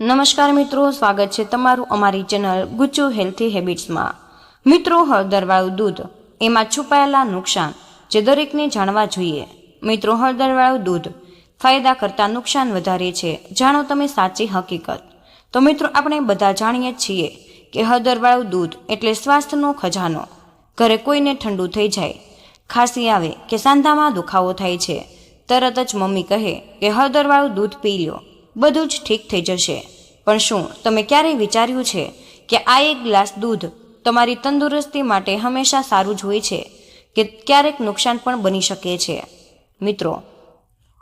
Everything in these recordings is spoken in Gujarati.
નમસ્કાર મિત્રો, સ્વાગત છે તમારું અમારી ચેનલ ગુચ્ચુ હેલ્થી હેબિટ્સમાં. મિત્રો હળદરવાળું દૂધ, એમાં છુપાયેલા નુકસાન જે દરેકને જાણવા જોઈએ. મિત્રો હળદરવાળું દૂધ ફાયદા કરતાં નુકસાન વધારે છે, જાણો તમે સાચી હકીકત. તો મિત્રો, આપણે બધા જાણીએ છીએ કે હળદરવાળું દૂધ એટલે સ્વાસ્થ્યનો ખજાનો. ઘરે કોઈને ઠંડુ થઈ જાય, ખાંસી આવે કે સાંધામાં દુખાવો થાય છે, તરત જ મમ્મી કહે કે હળદરવાળું દૂધ પી લ્યો. બધું જ ઠીક થઈ જશે. પણ શું, તમે ક્યારેય વિચાર્યું છે કે આ એક ગ્લાસ દૂધ તમારી તંદુરસ્તી માટે હંમેશા સારું જ હોય છે, કે ક્યારેક નુકસાન પણ બની શકે છે? મિત્રો,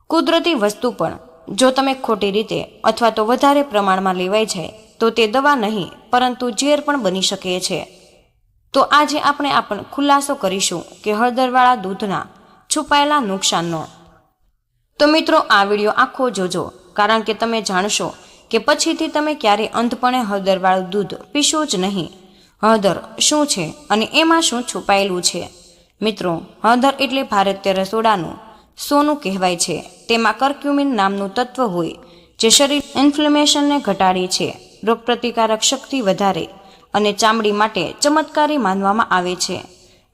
કુદરતી વસ્તુ પણ, જો તમે ખોટી રીતે અથવા તો વધારે પ્રમાણમાં લેવાય જાય તો તે દવા નહીં, પરંતુ ઝેર પણ બની શકે છે. તો આજે આપણે આપણ ખુલાસો કરીશું કે હળદરવાળા દૂધના છુપાયેલા નુકસાનનો. તો મિત્રો, આ વીડિયો આખો જોજો. કારણ કે તમે જાણશો કે પછીથી તમે ક્યારેય અંધપણે હળદરવાળું દૂધ પીશો જ નહીં. હળદર શું છે અને એમાં શું છુપાયેલું છે? મિત્રો, હળદર એટલે ભારતીય રસોડાનું સોનું કહેવાય છે. તેમાં કર્ક્યુમિન નામનું તત્વ હોય જે શરીર ઇન્ફ્લેમેશનને ઘટાડે છે, રોગપ્રતિકારક શક્તિ વધારે અને ચામડી માટે ચમત્કારી માનવામાં આવે છે.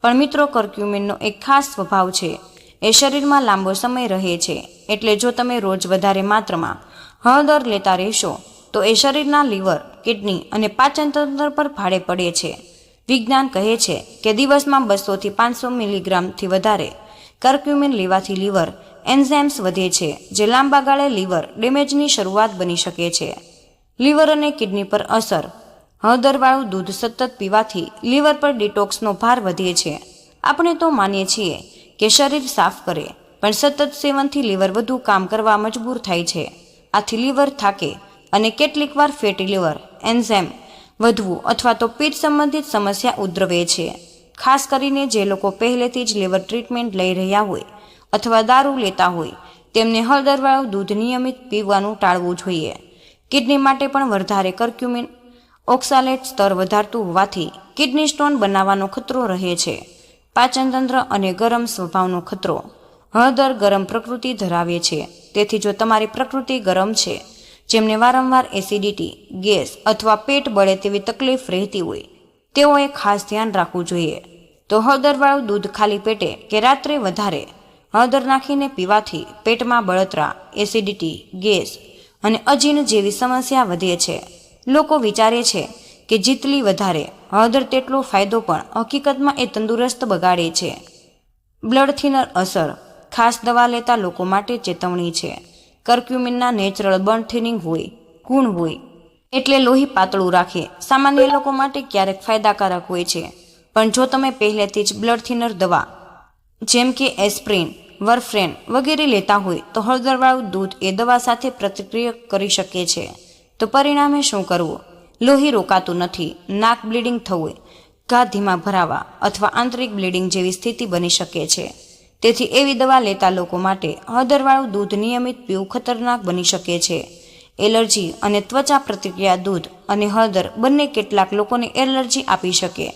પણ મિત્રો કર્ક્યુમિનનો એક ખાસ સ્વભાવ છે. એ શરીરમાં લાંબો સમય રહે છે. એટલે જો તમે રોજ વધારે માત્રામાં હળદર લેતા રહેશો, તો એ શરીરના લીવર, કિડની અને પાચનતંત્ર પર ભાડે પડે છે. વિજ્ઞાન કહે છે કે દિવસમાં બસોથી પાંચસો મિલીગ્રામથી વધારે કર્ક્યુમિન લેવાથી લીવર એન્ઝાઇમ્સ વધે છે, જે લાંબા ગાળે લીવર ડેમેજની શરૂઆત બની શકે છે. લીવર અને કિડની પર અસર. હળદરવાળું દૂધ સતત પીવાથી લીવર પર ડિટોક્સનો ભાર વધે છે. આપણે તો માનીએ છીએ કે શરીર સાફ કરે. પણ સતત સેવનથી લીવર વધુ કામ કરવા મજબૂર થાય છે. આથી લીવર થાકે અને કેટલીક વાર ફેટી લીવર એન્ઝેમ વધવું અથવા તો પેટ સંબંધિત સમસ્યા ઉદ્રવે છે. ખાસ કરીને જે લોકો પહેલેથી જ લીવર ટ્રીટમેન્ટ લઈ રહ્યા હોય અથવા દારૂ લેતા હોય, તેમને હળદરવાળું દૂધ નિયમિત પીવાનું ટાળવું જોઈએ. કિડની માટે પણ વધારે કર્ક્યુમિન, ઓક્સાલેટ સ્તર વધારતું હોવાથી કિડની સ્ટોન બનાવવાનો ખતરો રહે છે. પાચનતંત્ર અને ગરમ સ્વભાવનો ખતરો હળદર ગરમ પ્રકૃતિ ધરાવે છે. તેથી જો તમારી પ્રકૃતિ ગરમ છે, જેમને વારંવાર એસિડિટી, ગેસ અથવા પેટ બળે તેવી તકલીફ રહેતી હોય, તેઓએ ખાસ ધ્યાન રાખવું જોઈએ. તો હળદરવાળું દૂધ ખાલી પેટે કે રાત્રે વધારે, હળદર નાખીને પીવાથી પેટમાં બળતરા, એસિડિટી, ગેસ અને અજીર્ણ જેવી સમસ્યા વધે છે. લોકો વિચારે છે કે જેટલી વધારે હળદર તેટલો ફાયદો પણ હકીકતમાં એ તંદુરસ્ત બગાડે છે. બ્લડ થિનર અસર ખાસ દવા લેતા લોકો માટે ચેતવણી છે. કર્ક્યુમિનના નેચરલ બર્ન થિનિંગ હોય, ગુણ હોય, એટલે લોહી પાતળું રાખે. સામાન્ય લોકો માટે ક્યારેક ફાયદાકારક હોય છે. પણ જો તમે પહેલેથી જ બ્લડ થિનર દવા, જેમ કે એસ્પ્રિન, વરફ્રેન વગેરે લેતા હોય, તો હળદરવાળું દૂધ એ દવા સાથે પ્રતિક્રિયા કરી શકે છે. તો પરિણામે શું કરવું? લોહી રોકાતું નથી, નાક બ્લીડિંગ થવું ઘા ધીમા ભરાવા અથવા આંતરિક બ્લીડિંગ જેવી સ્થિતિ બની શકે છે. તેથી એવી દવા લેતા લોકો માટે હળદરવાળું દૂધ નિયમિત પીવું ખતરનાક બની શકે છે. એલર્જી અને ત્વચા પ્રતિક્રિયા દૂધ અને હળદર બંને કેટલાક લોકોને એલર્જી આપી શકે.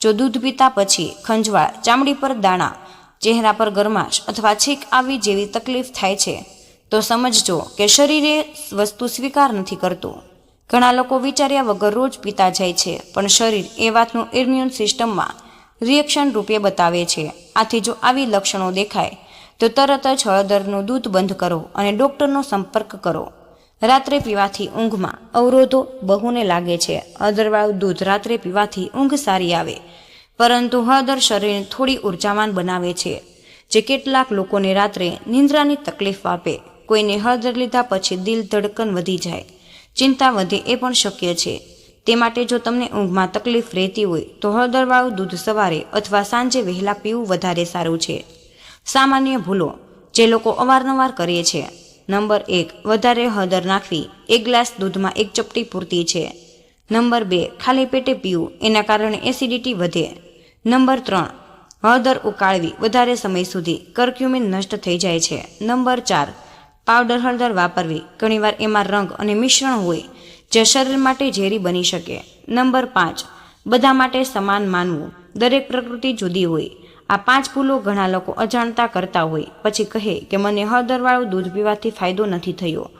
જો દૂધ પીતા પછી ખંજવાળ, ચામડી પર દાણા, ચહેરા પર ગરમાશ અથવા છીંક આવી જેવી તકલીફ થાય છે, તો સમજજો કે શરીરે વસ્તુ સ્વીકાર નથી કરતું. ઘણા લોકો વિચાર્યા વગર રોજ પીતા જાય છે, પણ શરીર એ વાતનું ઇમ્યુન સિસ્ટમમાં રિએક્શન રૂપે બતાવે છે. આથી જો આવી લક્ષણો દેખાય, તો તરત જ હળદરનું દૂધ બંધ કરો અને ડૉક્ટરનો સંપર્ક કરો. રાત્રે પીવાથી ઊંઘમાં અવરોધો બહુને લાગે છે. હળદરવાળું દૂધ રાત્રે પીવાથી ઊંઘ સારી આવે, પરંતુ હળદર શરીરને થોડી ઉર્જાવાન બનાવે છે, જે કેટલાક લોકોને રાત્રે નિંદ્રાની તકલીફ આપે. કોઈને હળદર લીધા પછી દિલ ધડકન વધી જાય. ચિંતા વધે એ પણ શક્ય છે. તે માટે જો તમને ઊંઘમાં તકલીફ રહેતી હોય, તો હળદરવાળું દૂધ સવારે અથવા સાંજે વહેલા પીવું વધારે સારું છે. સામાન્ય ભૂલો, જે લોકો અવારનવાર કરે છે. નંબર એક, વધારે હળદર નાખવી. એક ગ્લાસ દૂધમાં એક ચપટી પૂરતી છે. નંબર બે, ખાલી પેટે પીવું, એના કારણે એસિડિટી વધે. નંબર ત્રણ, હળદર ઉકાળવી વધારે સમય સુધી કર્ક્યુમિન નષ્ટ થઈ જાય છે. નંબર ચાર પાવડર હળદર વાપરવી, ઘણીવાર એમાં રંગ અને મિશ્રણ હોય, જે શરીર માટે ઝેરી બની શકે. નંબર પાંચ, બધા માટે સમાન માનવું. દરેક પ્રકૃતિ જુદી હોય. આ પાંચ ભૂલો ઘણા લોકો અજાણતા કરતા હોય. પછી કહે કે મને હળદરવાળું દૂધ પીવાથી ફાયદો નથી થયો.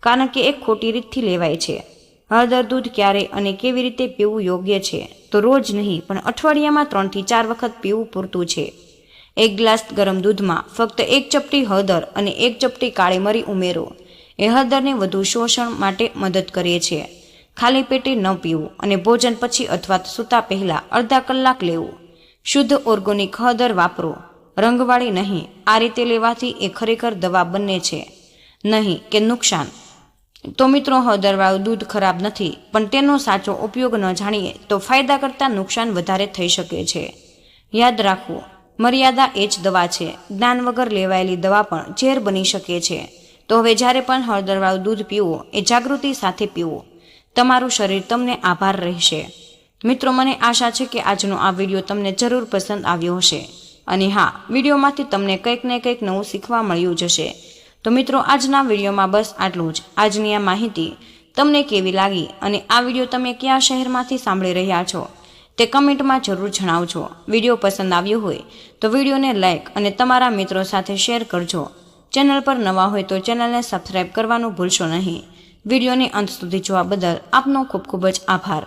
કારણ કે એક ખોટી રીતથી લેવાય છે. હળદર દૂધ ક્યારે અને કેવી રીતે પીવું યોગ્ય છે? તો રોજ નહીં, પણ અઠવાડિયામાં ત્રણથી ચાર વખત પીવું પૂરતું છે. એક ગ્લાસ ગરમ દૂધમાં ફક્ત એક ચપટી હળદર અને એક ચપટી કાળી મરી ઉમેરો. એ હળદરને વધુ શોષણ માટે મદદ કરીએ છીએ ખાલી પેટે ન પીવું અને ભોજન પછી અથવા સૂતા પહેલાં અડધા કલાક લેવું. શુદ્ધ ઓર્ગોનિક હળદર વાપરો. રંગવાળી નહીં, આ રીતે લેવાથી એ ખરેખર દવા બને છે. નહીં કે નુકસાન. તો મિત્રો, હળદરવાળું દૂધ ખરાબ નથી, પણ તેનો સાચો ઉપયોગ ન જાણીએ તો ફાયદા કરતાં નુકસાન વધારે થઈ શકે છે. યાદ રાખવું મર્યાદા એ જ દવા છે. જ્ઞાન વગર લેવાયેલી દવા પણ ઝેર બની શકે છે. તો હવે જ્યારે પણ હળદરવાળું દૂધ પીવો, એ જાગૃતિ સાથે પીવો. તમારું શરીર તમને આભાર રહેશે. મિત્રો, મને આશા છે કે આજનો આ વીડિયો તમને જરૂર પસંદ આવ્યો હશે. અને હા, વિડીયોમાંથી તમને કંઈક ને કંઈક નવું શીખવા મળ્યું જશે તો મિત્રો, આજના વિડીયોમાં બસ આટલું જ. આજની આ માહિતી તમને કેવી લાગી? અને આ વીડિયો તમે કયા શહેરમાંથી સાંભળી રહ્યા છો? તે કમેન્ટમાં જરૂર જણાવજો. વીડિયો પસંદ આવ્યો હોય તો વિડીયોને લાઇક અને તમારા મિત્રો સાથે શેર કરજો. ચેનલ પર નવા હોય તો ચેનલને સબસ્ક્રાઈબ કરવાનું ભૂલશો નહીં. વિડીયોને અંત સુધી જોવા બદલ આપનો ખૂબ ખૂબ જ આભાર.